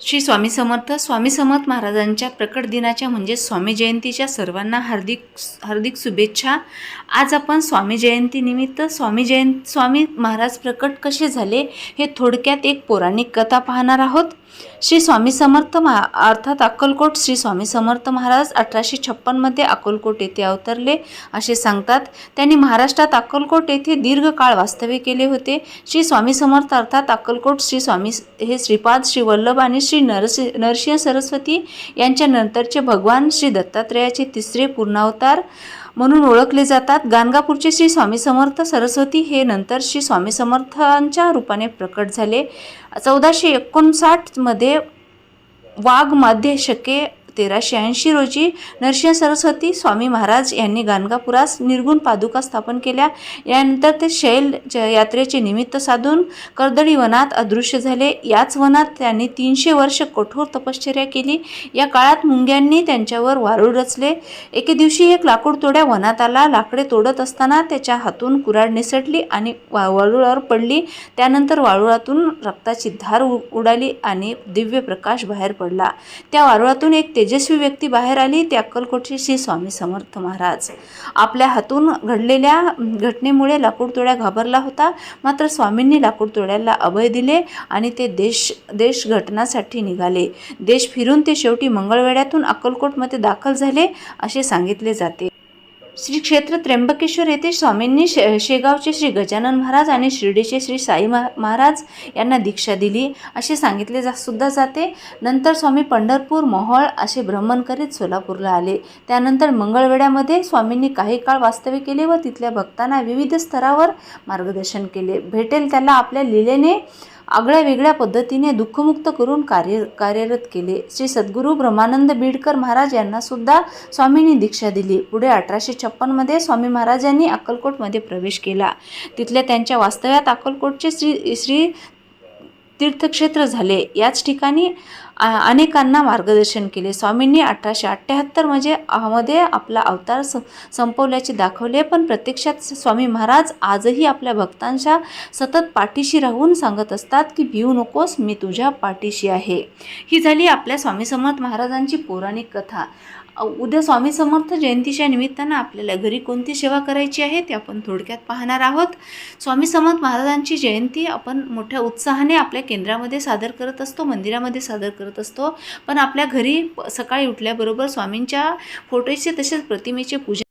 श्री स्वामी समर्थ स्वामी समर्थ महाराजांच्या प्रकट दिनाच्या म्हणजे स्वामी जयंतीच्या सर्वांना हार्दिक हार्दिक शुभेच्छा. आज आपण स्वामी जयंतीनिमित्त स्वामी जयं स्वामी महाराज प्रकट कसे झाले हे थोडक्यात एक पौराणिक कथा पाहणार आहोत. श्री स्वामी समर्थ महा अर्थात अक्कलकोट श्री स्वामी समर्थ महाराज अठराशे छप्पनमध्ये अक्कलकोट येथे अवतरले. असे सांगतात त्यांनी महाराष्ट्रात अक्कलकोट येथे दीर्घकाळ वास्तव्य केले होते. श्री स्वामी समर्थ अर्थात अक्कलकोट श्री स्वामी हे श्रीपाद श्री वल्लभ आणि श्री नरसि नरसिंह सरस्वती यांच्या नंतरचे भगवान श्री दत्तात्रेयाचे तिसरे पूर्णावतार म्हणून ओळखले जातात. गाणगापूरचे श्री स्वामी समर्थ सरस्वती हे नंतर श्री स्वामी समर्थांच्या रूपाने प्रकट झाले. चौदाशे एकोणसाठमध्ये वाघमाध्य शके तेराशे ऐंशी रोजी नरसिंह सरस्वती स्वामी महाराज यांनी गाणगापुरास निर्गुण पादुका स्थापन केल्या. यानंतर ते शैल यात्रेचे निमित्त साधून कर्दळी वनात अदृश्य झाले. याच वनात त्यांनी तीनशे वर्ष कठोर तपश्चर्या केली. या काळात मुंग्यांनी त्यांच्यावर वारूळ रचले. एके दिवशी एक लाकूड तोड्या वनात आला. लाकडे तोडत असताना त्याच्या हातून कुऱ्हाड निसटली आणि वा वाळूळावर पडली. त्यानंतर वाळूळातून रक्ताची धार उ- उडाली आणि दिव्य प्रकाश बाहेर पडला. त्या वारुळातून एक तेजस्वी व्यक्ती बाहेर आली ते अक्कलकोटची श्री स्वामी समर्थ महाराज. आपल्या हातून घडलेल्या घटनेमुळे लाकूडतोड्या घाबरला होता. मात्र स्वामींनी लाकूडतोड्याला अभय दिले आणि ते देश देश घटनासाठी निघाले. देश फिरून ते शेवटी मंगळवेड्यातून अक्कलकोटमध्ये दाखल झाले असे सांगितले जाते. श्री क्षेत्र त्र्यंबकेश्वर येथे स्वामींनी शे शेगावचे श्री गजानन महाराज आणि शिर्डीचे श्री साई महा महाराज यांना दीक्षा दिली. असे सांगितले जा सुद्धा जाते. नंतर स्वामी पंढरपूर मोहोळ असे भ्रमण करीत सोलापूरला आले. त्यानंतर मंगळवेड्यामध्ये स्वामींनी काही काळ वास्तव्य केले व तिथल्या भक्तांना विविध स्तरावर मार्गदर्शन केले. भेटेल त्याला आपल्या लिलेने आगळ्या वेगळ्या पद्धतीने दुःखमुक्त करून कार्य कार्यरत केले. श्री सद्गुरू ब्रह्मानंद बीडकर महाराज यांना सुद्धा स्वामींनी दीक्षा दिली. पुढे अठराशे छप्पनमध्ये स्वामी महाराजांनी अक्कलकोटमध्ये प्रवेश केला. तिथल्या त्यांच्या वास्तव्यात अक्कलकोटचे श्री श्री तीर्थक्षेत्र झाले. याच ठिकाणी अनेकांना मार्गदर्शन केले. स्वामींनी अठराशे अठ्ठ्याहत्तर म्हणजे मध्ये आपला अवतार स संपवल्याचे दाखवले पण प्रत्यक्षात स्वामी महाराज आजही आपल्या भक्तांच्या सतत पाठीशी राहून सांगत असतात की भिवू नकोस मी तुझ्या पाठीशी आहे. ही झाली आपल्या स्वामी समर्थ महाराजांची पौराणिक कथा. उद्या स्वामी समर्थ जयंतीच्या निमित्तानं आपल्याला घरी कोणती सेवा करायची आहे ते आपण थोडक्यात पाहणार आहोत. स्वामी समर्थ महाराजांची जयंती आपण मोठ्या उत्साहाने आपल्या केंद्रामध्ये सादर करत असतो मंदिरामध्ये सादर करत असतो. पण आपल्या घरी सकाळी उठल्याबरोबर स्वामींच्या फोटोचे तसेच प्रतिमेचे पूजन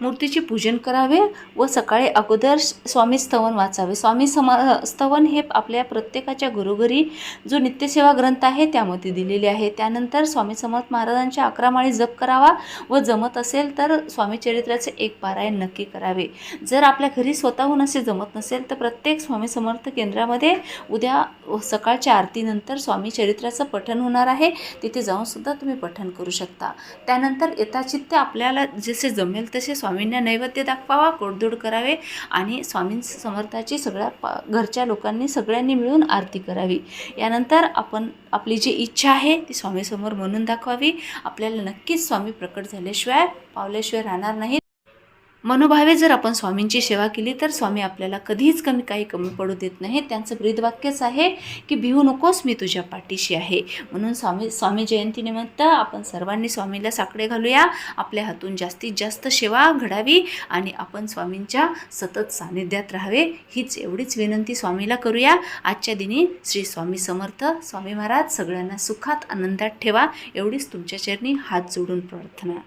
मूर्तीचे पूजन करावे व सकाळी अगोदर स्वामी स्तवन वाचावे. स्वामी समा स्तवन हे आपल्या प्रत्येकाच्या घरोघरी जो नित्यसेवा ग्रंथ आहे त्यामध्ये दिलेले आहे. त्यानंतर स्वामी समर्थ महाराजांच्या अकरा माळी जप करावा व जमत असेल तर स्वामी चरित्राचे एक पारायण नक्की करावे. जर आपल्या घरी स्वतःहून असे जमत नसेल तर प्रत्येक स्वामी समर्थ केंद्रामध्ये उद्या सकाळच्या आरतीनंतर स्वामी चरित्राचं पठण होणार आहे. तिथे जाऊनसुद्धा तुम्ही पठण करू शकता. त्यानंतर यथाचित्त आपल्याला जसे जमेल तसे स्वामी स्वामींना नैवेद्य दाखवावा कोडदोड करावे आणि स्वामी समर्थाची सगळ्या पा घरच्या लोकांनी सगळ्यांनी मिळून आरती करावी. यानंतर आपण आपली जी इच्छा आहे ती स्वामीसमोर म्हणून दाखवावी. आपल्याला नक्कीच स्वामी प्रकट झाल्याशिवाय पावल्याशिवाय राहणार नाही. मनोभावे जर आपण स्वामींची सेवा केली तर स्वामी आपल्याला कधीच कमी काही कमी पडू देत नाही. त्यांचं ब्रीदवाक्यच आहे की भिवू नकोस मी तुझ्या पाठीशी आहे. म्हणून स्वामी स्वामी जयंतीनिमित्त आपण सर्वांनी स्वामीला साकडे घालूया. आपल्या हातून जास्तीत जास्त सेवा घडावी आणि आपण स्वामींच्या सतत सानिध्यात राहावे हीच एवढीच विनंती स्वामीला करूया. आजच्या दिनी श्री स्वामी समर्थ स्वामी महाराज सगळ्यांना सुखात आनंदात ठेवा. एवढीच तुमच्या चरणी हात जोडून प्रार्थना.